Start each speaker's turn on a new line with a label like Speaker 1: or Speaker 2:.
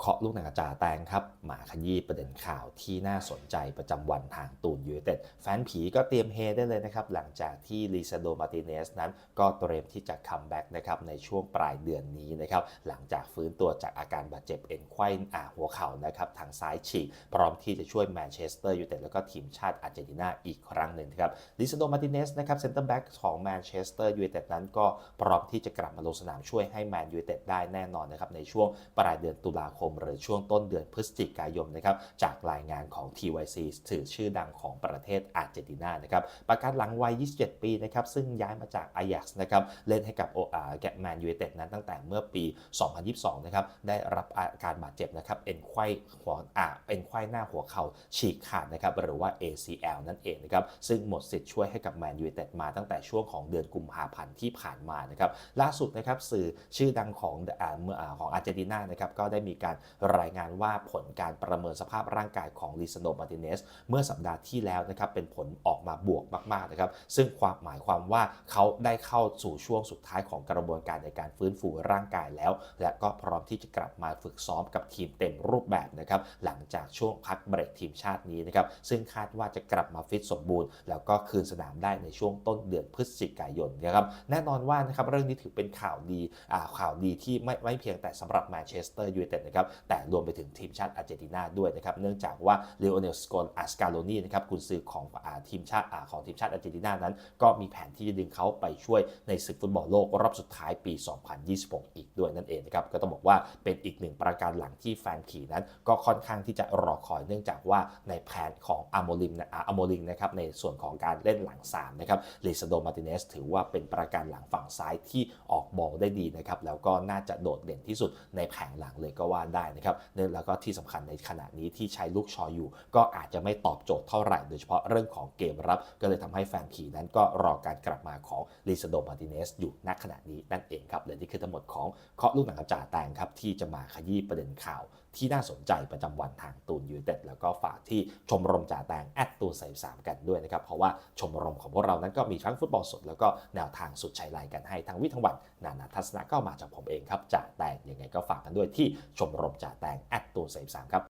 Speaker 1: เคาะลูกหนังกระจาแตงครับหมาขยี้ประเด็นข่าวที่น่าสนใจประจำวันทางตูนยูเต็ดแฟนผีก็เตรียมเฮได้เลยนะครับ หลังจากที่ลิซาโดมาติเนสนั้นก็เตรียมที่จะคัมแบ็กนะครับในช่วงปลายเดือนนี้นะครับ หลังจากฟื้นตัวจากอาการบาดเจ็บเอ็นไขว้อาหัวเข่านะครับทางซ้ายฉีก พร้อมที่จะช่วยแมนเชสเตอร์ยูเต็ดแล้วก็ทีมชาติอาร์เจนตินาอีกครั้งหนึ่งครับลิซาโดมาติเนสนะครับเซนเตอร์แบ็กของแมนเชสเตอร์ยูเต็ดนั้นก็พร้อมที่จะกลับมาลงสนามช่วยให้แมนยูเต็ดได้แน่นอนนะครับในช่วงปลายเดือนตุลาคมหรือช่วงต้นเดือนพฤศจิกายนนะครับจากรายงานของ TYC สื่อชื่อดังของประเทศอาร์เจนตินานะครับประกาศหลังวัย 27 ปีนะครับซึ่งย้ายมาจากอายักซ์นะครับเล่นให้กับโออาแกแมนยูไนเต็ดนั้นตั้งแต่เมื่อปี 2022 นะครับได้รับอาการบาดเจ็บนะครับเอ็นไขว้หัวอ่าเอ็นไขว้หน้าหัวเข่าฉีกขาดนะครับหรือว่า ACL นั่นเองนะครับซึ่งหมดสิทธิ์ช่วยให้กับแมนยูไนเต็ดมาตั้งแต่ช่วงของเดือนกุมภาพันธ์ที่ผ่านมานะครับล่าสุดนะครับสื่อชื่อดังของอาเมื่ออ่าของอาร์เจนตินานะครับก็ได้มีการรายงานว่าผลการประเมินสภาพร่างกายของลิซโดมาติเนสเมื่อสัปดาห์ที่แล้วนะครับเป็นผลออกมาบวกมากๆนะครับซึ่งความหมายความว่าเขาได้เข้าสู่ช่วงสุดท้ายของกระบวนการในการฟื้นฟูร่างกายแล้ว และก็พร้อมที่จะกลับมาฝึกซ้อมกับทีมเต็มรูปแบบนะครับหลังจากช่วงพักเบรกทีมชาตินี้นะครับซึ่งคาดว่าจะกลับมาฟิตสมบูรณ์ แล้วก็คืนสนามได้ในช่วงต้นเดือนพฤศจิกายนนะครับแน่นอนว่านะครับเรื่องนี้ถือเป็นข่าวดีข่าวดีที่ไม่ไม่เพียงแต่สำหรับแมนเชสเตอร์ยูไนเต็ดนะครับแต่รวมไปถึงทีมชาติอาร์เจนตินาด้วยนะครับเนื่องจากว่าเลโอเนลสโกลอาสกาโลนีนะครับกุนซือของอทีมชาติของทีมชาติอาร์เจนตินานั้น ก็มีแผนที่จะดึงเขาไปช่วยในศึกฟุตบอลโลกรอบสุดท้ายปี 2026 อีกด้วยนั่นเองนะครับก็ต้องบอกว่าเป็นอีกหนึ่งประการหลังที่แฟนขี่นั้น ก็ค่อนข้างที่จะรอคอยเนื่องจากว่าในแผนของอาโมลิมนะอาโมลิงนะครับในส่วนของการเล่นหลัง3นะครับลิซโดมาติเนสถือว่าเป็นประการหลังฝั่งซ้ายที่ออกบอลได้ดีนะครับแล้วก็น่าจะโดดเด่นที่สุดในแผงหลังเลยก็ว่าได้นะครับเนื่องแล้วก็ที่สำคัญในขณะนี้ที่ใช้ลูกชออยู่ ก็อาจจะไม่ตอบโจทย์เท่าไหร่ โดยเฉพาะเรื่องของเกมรับ ก็เลยทำให้แฟนผีนั้นก็รอการกลับมาของลิซาโดมาติเนสอยู่ณขณะนี้นั่นเองครับและนี่คือทั้งหมดของเคาะลูกหนังกระจาแตงครับที่จะมาขยี้ประเด็นข่าว ที่น่าสนใจประจำวันทางตูนยูเต็ดแล้วก็ฝากที่ชมรมจ่าแตงแอดตูนใส่สามกันด้วยนะครับ เพราะว่าชมรมของพวกเรานั้นก็มีทั้งฟุตบอลสด แล้วก็แนวทางสุดชัยไลกันให้ทั้งวิทั้งวัน นานาทัศนะก็มาจากผมเองครับจ่าแตงยังไงก็ฝากกันด้วยที่ชมรมจ่าแตงแอดตูนใส่สามครับ